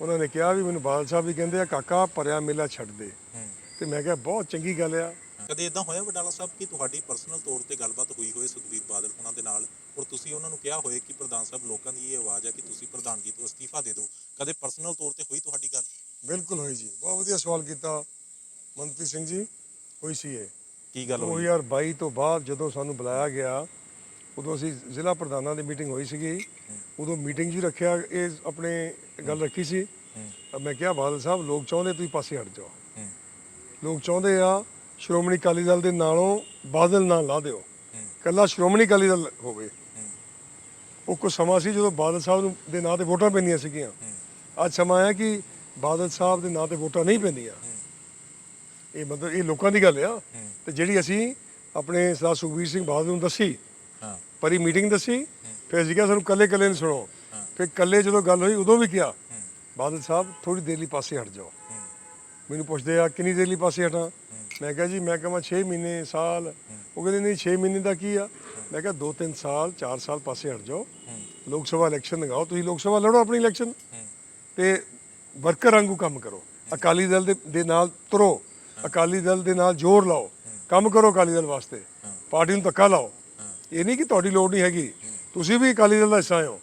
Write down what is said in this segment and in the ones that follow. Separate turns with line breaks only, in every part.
ਉਹਨਾਂ ਨੇ ਕਿਹਾ ਵੀ ਮੈਨੂੰ ਬਾਦਲ ਸਾਹਿਬ ਵੀ ਕਹਿੰਦੇ ਆ ਕਾਕਾ ਭਰਿਆ ਮੇਲਾ ਛੱਡ ਦੇ। ਤੇ ਮੈਂ ਕਿਹਾ ਬਹੁਤ ਚੰਗੀ ਗੱਲ ਆ।
ਕਦੇ ਇਦਾਂ ਹੋਇਆ ਵਡਾਲਾ ਸਾਹਿਬ ਕਿ ਤੁਹਾਡੀ ਪਰਸਨਲ ਤੌਰ ਤੇ ਗੱਲਬਾਤ ਹੋਈ ਹੋਏ ਸੁਖਬੀਰ ਬਾਦਲ ਉਹਨਾਂ ਦੇ ਨਾਲ? ਔਰ ਤੁਸੀਂ ਉਹਨਾਂ ਨੂੰ ਕਿਹਾ ਹੋਏ ਕਿ ਪ੍ਰਧਾਨ ਸਾਹਿਬ ਲੋਕਾਂ ਦੀ ਇਹ ਆਵਾਜ਼ ਹੈ ਕਿ ਤੁਸੀਂ ਪ੍ਰਧਾਨਗੀ ਤੋਂ ਅਸਤੀਫਾ ਦੇ ਦਿਓ? ਕਦੇ ਪਰਸਨਲ ਤੌਰ ਤੇ ਹੋਈ ਤੁਹਾਡੀ ਗੱਲ?
ਬਿਲਕੁਲ ਹੋਈ ਜੀ। ਬਹੁਤ ਵਧੀਆ ਸਵਾਲ ਕੀਤਾ ਮਨਪ੍ਰੀਤ ਸਿੰਘ ਜੀ। ਹੋਈ ਸੀ ਇਹ।
ਕੀ ਗੱਲ ਹੋਈ?
2022 ਤੋਂ ਬਾਅਦ ਜਦੋਂ ਸਾਨੂੰ ਬੁਲਾਇਆ ਗਿਆ ਉਦੋਂ ਅਸੀਂ ਜ਼ਿਲ੍ਹਾ ਪ੍ਰਧਾਨਾਂ ਦੀ ਮੀਟਿੰਗ ਹੋਈ ਸੀਗੀ। ਉਦੋਂ ਮੀਟਿੰਗ ਜੀ ਰੱਖਿਆ ਇਹ ਆਪਣੇ ਗੱਲ ਰੱਖੀ ਸੀ। ਮੈਂ ਕਿਹਾ, ਬਾਦਲ ਸਾਹਿਬ, ਲੋਕ ਚਾਹੁੰਦੇ ਤੁਸੀਂ ਪਾਸੇ ਹਟ ਜਾਓ। ਲੋਕ ਚਾਹੁੰਦੇ ਆ ਸ਼੍ਰੋਮਣੀ ਅਕਾਲੀ ਦਲ ਦੇ ਨਾਲੋਂ ਬਾਦਲ ਨਾ ਲਾ ਦਿਓ।
ਹੂੰ
ਕੱਲਾ ਸ਼੍ਰੋਮਣੀ ਅਕਾਲੀ ਦਲ ਹੋਵੇ। ਉਹ ਕੁਝ ਸਮਾਂ ਸੀ ਜਦੋਂ ਬਾਦਲ ਸਾਹਿਬ ਨੂੰ ਦੇ ਨਾਂ ਤੇ ਵੋਟਾਂ ਪੈਂਦੀਆਂ ਸੀਗੀਆਂ। ਅੱਜ ਸਮਾਂ ਆਇਆ ਕਿ ਬਾਦਲ ਸਾਹਿਬ ਦੇ ਨਾਂ ਤੇ ਵੋਟਾਂ ਨਹੀਂ ਪੈਂਦੀਆਂ। ਇਹ ਮਤਲਬ ਇਹ ਲੋਕਾਂ ਦੀ ਗੱਲ ਆ। ਤੇ ਜਿਹੜੀ ਅਸੀਂ ਆਪਣੇ ਸਰਦਾਰ ਸੁਖਬੀਰ ਸਿੰਘ ਬਾਦਲ ਨੂੰ ਦੱਸੀ,
ਹਾਂ।
ਪਰੀ ਮੀਟਿੰਗ ਦੱਸੀ, ਫਿਰ ਅਸੀਂ ਕਿਹਾ ਸਾਨੂੰ ਕੱਲੇ ਕੱਲੇ ਨੂੰ ਸੁਣੋ। ਫਿਰ ਕੱਲੇ ਜਦੋਂ ਗੱਲ ਹੋਈ, ਉਦੋਂ ਵੀ ਕਿਹਾ, ਬਾਦਲ ਸਾਹਿਬ ਥੋੜੀ ਦੇਰ ਲਈ ਪਾਸੇ ਹਟ ਜਾਓ। ਮੈਨੂੰ ਪੁੱਛਦੇ ਆ, ਕਿੰਨੀ ਦੇਰ ਲਈ ਪਾਸੇ ਹਟਾਂ? ਮੈਂ ਕਿਹਾ ਜੀ, ਮੈਂ ਕਹਾਂ 6 ਮਹੀਨੇ, ਸਾਲ। ਉਹ ਕਹਿੰਦੇ, ਨਹੀਂ 6 ਮਹੀਨੇ ਦਾ ਕੀ ਆ? ਮੈਂ ਕਿਹਾ 2-3 ਸਾਲ 4 ਸਾਲ ਪਾਸੇ ਹਟ ਜਾਓ। ਲੋਕ ਸਭਾ ਇਲੈਕਸ਼ਨ ਲਗਾਓ, ਤੁਸੀਂ ਲੋਕ ਸਭਾ ਲੜੋ ਆਪਣੀ ਇਲੈਕਸ਼ਨ।
ਹੂੰ
ਤੇ ਵਰਕਰ ਵਾਂਗੂ ਕੰਮ ਕਰੋ। ਅਕਾਲੀ ਦਲ ਦੇ ਦੇ ਨਾਲ ਤੁਰੋ। ਅਕਾਲੀ ਦਲ ਦੇ ਨਾਲ ਜ਼ੋਰ ਲਾਓ। ਕੰਮ ਕਰੋ ਅਕਾਲੀ ਦਲ ਵਾਸਤੇ। ਪਾਰਟੀ ਨੂੰ ਧੱਕਾ ਲਾਓ। ਇਹ ਨਹੀਂ ਕਿ ਤੁਹਾਡੀ ਲੋੜ ਨਹੀਂ ਹੈਗੀ। ਤੁਸੀਂ ਵੀ ਅਕਾਲੀ ਦਲ ਦਾ ਹਿੱਸਾ ਹੋ।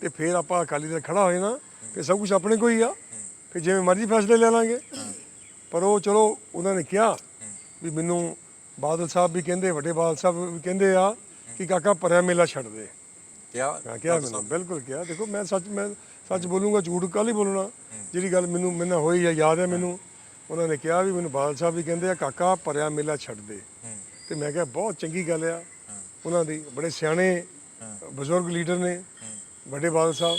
ਤੇ ਫਿਰ ਆਪਾਂ ਅਕਾਲੀ ਦਲ ਖੜਾ ਹੋਏ ਨਾ ਫਿਰ ਸਭ ਕੁਝ ਆਪਣੇ ਕੋਈ ਆ। ਫਿਰ ਜਿਵੇਂ ਮਰਜ਼ੀ ਫੈਸਲੇ ਲੈ ਲਾਂਗੇ। ਪਰ ਉਹ ਚਲੋ ਉਹਨਾਂ ਨੇ ਕਿਹਾ ਵੀ ਮੈਨੂੰ ਬਾਦਲ ਸਾਹਿਬ ਵੀ ਕਹਿੰਦੇ ਵੱਡੇ ਬਾਦਲ ਸਾਹਿਬ ਵੀ ਕਹਿੰਦੇ ਆ ਕਿ ਕਾਕਾ ਪਰਿਆ ਮੇਲਾ ਛੱਡ ਦੇ। ਮੈਂ ਕਿਹਾ ਮੈਨੂੰ ਬਿਲਕੁਲ ਕਿਹਾ। ਦੇਖੋ ਮੈਂ ਸੱਚ ਮੈਂ ਸੱਚ ਬੋਲੂੰਗਾ ਝੂਠ ਕੱਲ ਹੀ ਬੋਲਣਾ। ਜਿਹੜੀ ਗੱਲ ਮੈਨੂੰ ਮੈਨੂੰ ਹੋਈ ਆ ਯਾਦ ਹੈ ਮੈਨੂੰ। ਉਹਨਾਂ ਨੇ ਕਿਹਾ ਵੀ ਮੈਨੂੰ ਬਾਦਲ ਸਾਹਿਬ ਵੀ ਕਹਿੰਦੇ ਆ ਕਾਕਾ ਭਰਿਆ ਮੇਲਾ ਛੱਡ ਦੇ। ਤੇ ਮੈਂ ਕਿਹਾ ਬਹੁਤ ਚੰਗੀ ਗੱਲ ਆ। ਉਹਨਾਂ ਦੀ ਬੜੇ ਸਿਆਣੇ ਬਜ਼ੁਰਗ ਲੀਡਰ ਨੇ ਵੱਡੇ ਬਾਦਲ ਸਾਹਿਬ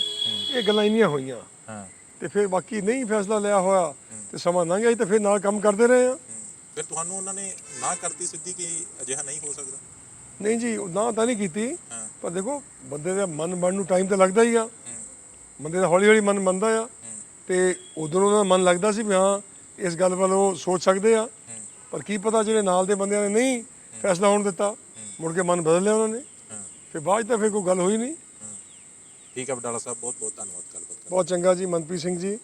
ਇਹ ਗੱਲਾਂ ਇੰਨੀਆਂ ਹੋਈਆਂ। ਤੇ ਫਿਰ ਬਾਕੀ ਨਹੀਂ ਫੈਸਲਾ ਲਿਆ ਹੋਇਆ ਤੇ ਸਮਾਂ ਲੰਘ ਗਿਆ ਤੇ ਫਿਰ ਨਾਲ ਕੰਮ ਕਰਦੇ ਰਹੇ ਆ।
ਫਿਰ ਤੁਹਾਨੂੰ ਉਹਨਾਂ ਨੇ ਨਾ ਕਰਤੀ ਸਿੱਧੀ ਕਿ ਅਜਿਹਾ ਨਹੀਂ ਹੋ ਸਕਦਾ?
ਨਹੀਂ ਜੀ ਉਹ ਨਾ ਤਾਂ ਨਹੀਂ ਕੀਤੀ ਪਰ ਦੇਖੋ ਬੰਦੇ ਦਾ ਮਨ ਬਣਨ ਨੂੰ ਟਾਈਮ ਤਾਂ ਲੱਗਦਾ ਹੀ ਆ। ਬੰਦੇ ਦਾ ਹੌਲੀ ਹੌਲੀ ਮਨ ਮੰਨਦਾ ਆ। ਤੇ ਉਦੋਂ ਉਹਨਾਂ ਦਾ ਮਨ ਲੱਗਦਾ ਸੀ ਵੀ ਹਾਂ ਇਸ ਗੱਲ ਵੱਲ ਉਹ ਸੋਚ ਸਕਦੇ ਆ। ਪਰ ਕੀ ਪਤਾ ਜਿਹੜੇ ਨਾਲ ਦੇ ਬੰਦਿਆਂ ਨੇ ਨਹੀਂ ਫੈਸਲਾ ਹੋਣ ਦਿੱਤਾ। ਮੁੜ ਕੇ ਮਨ ਬਦਲ ਲਿਆ ਉਹਨਾਂ ਨੇ। ਫਿਰ ਬਾਅਦ ਤਾਂ ਫਿਰ ਕੋਈ ਗੱਲ ਹੋਈ ਨਹੀਂ।
ਠੀਕ ਹੈ ਵਡਾਲਾ ਸਾਹਿਬ ਬਹੁਤ ਬਹੁਤ ਧੰਨਵਾਦ ਗੱਲਬਾਤ।
ਬਹੁਤ ਚੰਗਾ ਜੀ ਮਨਪ੍ਰੀਤ ਸਿੰਘ ਜੀ।